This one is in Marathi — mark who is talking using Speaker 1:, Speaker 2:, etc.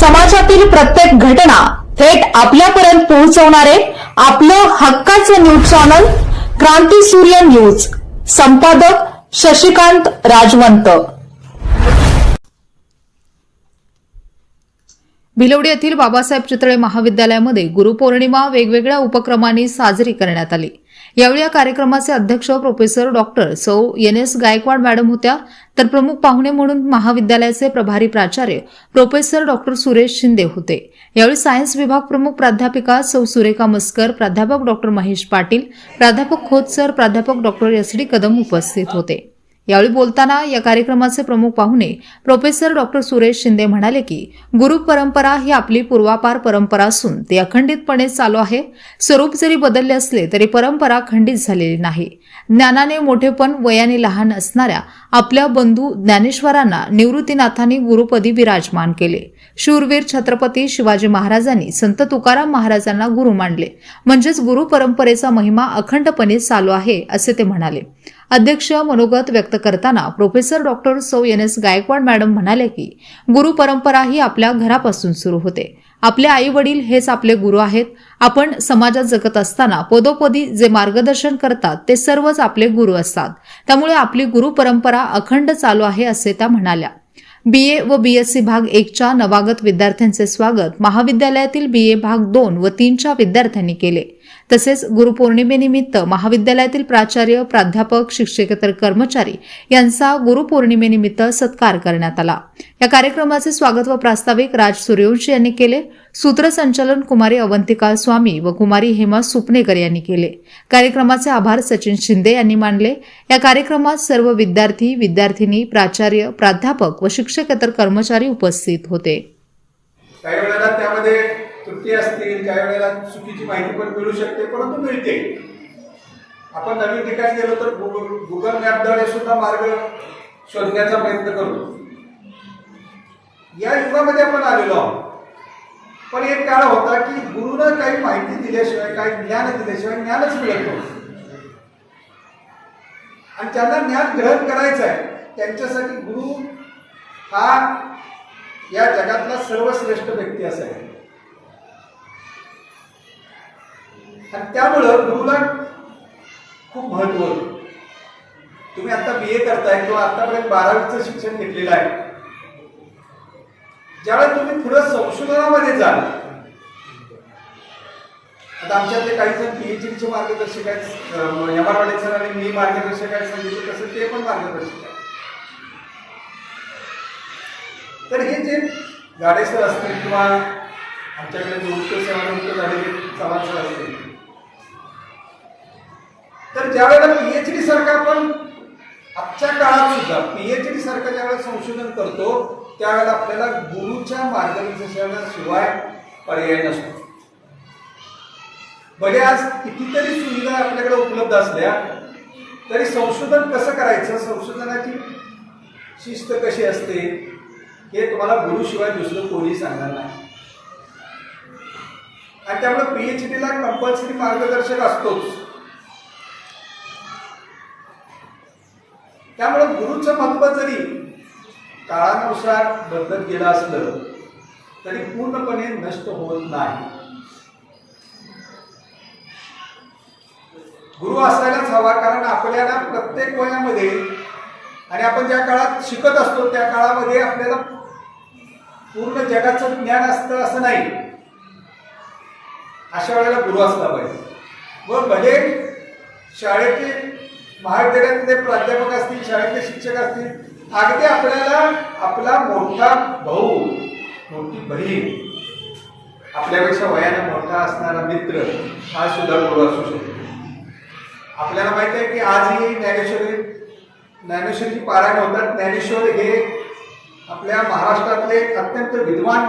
Speaker 1: समाजातील प्रत्येक घटना थेट आपल्यापर्यंत पोहोचवणारे आपलं हक्काचं न्यूज चॅनल क्रांती सूर्य न्यूज. संपादक शशिकांत राजवंत. भिलवडी येथील बाबासाहेब चितळे महाविद्यालयामध्ये गुरुपौर्णिमा वेगवेगळ्या उपक्रमांनी साजरी करण्यात आली. यावेळी या कार्यक्रमाचे अध्यक्ष प्रोफेसर डॉक्टर सौ एन एस गायकवाड मॅडम होत्या. तर प्रमुख पाहुणे म्हणून महाविद्यालयाचे प्रभारी प्राचार्य प्रोफेसर डॉक्टर सुरेश शिंदे होते. यावेळी सायन्स विभाग प्रमुख प्राध्यापिका सौ सुरेखा मस्कर प्राध्यापक डॉक्टर महेश पाटील प्राध्यापक खोत सर प्राध्यापक डॉक्टर एस डी कदम उपस्थित होते. यावेळी बोलताना या कार्यक्रमाचे प्रमुख पाहुणे प्रोफेसर डॉक्टर सुरेश शिंदे म्हणाले की गुरु परंपरा ही आपली पूर्वापार परंपरा असून ती अखंडितपणे चालू आहे. स्वरूप जरी बदलले असले तरी परंपरा खंडित झालेली नाही. ज्ञानाने मोठेपण वयाने लहान असणाऱ्या आपल्या बंधू ज्ञानेश्वरांना निवृत्तीनाथांनी गुरुपदी विराजमान केले. शूरवीर छत्रपती शिवाजी महाराजांनी संत तुकाराम महाराजांना गुरु मानले. म्हणजेच गुरु परंपरेचा महिमा अखंडपणे चालू आहे असे ते म्हणाले. अध्यक्ष मनोगत व्यक्त करताना प्रोफेसर डॉक्टर सौ एन एस गायकवाड मॅडम म्हणाले की गुरु परंपरा ही आपल्या घरापासून सुरू होते. आपले आई वडील हेच आपले गुरु आहेत. आपण समाजात जगत असताना पदोपदी जे मार्गदर्शन करतात ते सर्वच आपले गुरु असतात. त्यामुळे आपली गुरु परंपरा अखंड चालू आहे असे त्या म्हणाल्या. बीए व बीएससी भाग एकच्या नवागत विद्यार्थ्यांचे स्वागत महाविद्यालयातील बीए भाग दोन व तीनच्या विद्यार्थ्यांनी केले. तसेच गुरुपौर्णिमेनिमित्त महाविद्यालयातील प्राचार्य प्राध्यापक शिक्षकेतर कर्मचारी यांचा गुरुपौर्णिमेनिमित्त सत्कार करण्यात आला. या कार्यक्रमाचे स्वागत व प्रास्ताविक राज सूर्यवंशी यांनी केले. सूत्रसंचालन कुमारी अवंतिका स्वामी व कुमारी हेमा सुपनेकर यांनी केले. कार्यक्रमाचे आभार सचिन शिंदे यांनी मानले. या कार्यक्रमात सर्व विद्यार्थी विद्यार्थिनी प्राचार्य प्राध्यापक व शिक्षकेतर कर्मचारी उपस्थित होते.
Speaker 2: काही वेळेला त्यामध्ये त्रुटी असतील काही वेळेला चुकीची माहिती पण मिळू शकते परंतु मिळते. आपण नवीन ठिकाणी गेलो तर गुगल गुगल मॅपद्वारे सुद्धा मार्ग शोधण्याचा प्रयत्न करतो. या युगामध्ये आपण आलेलो आहोत. पण एक काळ होता की गुरुनं काही माहिती दिल्याशिवाय काही ज्ञान दिल्याशिवाय ज्ञानच मिळत नव्हतं. आणि ज्यांना ज्ञान ग्रहण करायचं आहे त्यांच्यासाठी गुरु हा या जगातला सर्वश्रेष्ठ व्यक्ती असायचा. आणि त्यामुळं गुरुला खूप महत्त्व होतं. तुम्ही आता बी ए करताय किंवा आतापर्यंत बारावीचं शिक्षण घेतलेलं आहे. ज्यावेळेस तुम्ही पुढं संशोधनामध्ये जाल आता आमच्यातले काही जण पीएचडीचे मार्गदर्शक आहेत एम आर सर आणि मी मार्गदर्शक आहेत सांगितलं तसं ते पण मार्गदर्शक आहे तर हे जे झाडेसर असतील किंवा आमच्याकडे निवृत्त सेवा झालेले चव्हाण सर असतील तर ज्यावेळेला पीएचडी सारखा आपण आजच्या काळात सुद्धा पीएचडी सारखं ज्यावेळेला संशोधन करतो त्यावेळेला आपल्याला गुरुच्या मार्गदर्शनाशिवाय पर्याय नसतो. बघे आज कितीतरी सुविधा आपल्याकडे उपलब्ध असल्या तरी संशोधन कसं करायचं? संशोधनाची शिस्त कशी असते? हे तुम्हाला गुरुशिवाय दुसरं कोणी सांगणार नाही. आणि त्यामुळे पीएचडीला कंपल्सरी मार्गदर्शक असतोच. त्यामुळे गुरुचं महत्त्व जरी काळानुसार बदलत गेलं असलं तरी पूर्णपणे नष्ट होत नाही. गुरु असायलाच हवा कारण आपल्याला प्रत्येक वयामध्ये आणि आपण ज्या काळात शिकत असतो त्या काळामध्ये आपल्याला पूर्ण जगाचं ज्ञान असतं असं नाही. अशा वेळेला गुरु असला पाहिजे. व भले शाळेचे महाविद्यालयातले प्राध्यापक असतील शाळेतले शिक्षक असतील अगदी आपल्याला आपला मोठा भाऊ मोठी बहीण आपल्यापेक्षा वयाने मोठा असणारा मित्र हा सुद्धा गुरु असू शकतो. आपल्याला माहीत आहे की आजही ज्ञानेश्वरी ज्ञानेश्वरीची पारायण होतात. ज्ञानेश्वर हे आपल्या महाराष्ट्रातले अत्यंत विद्वान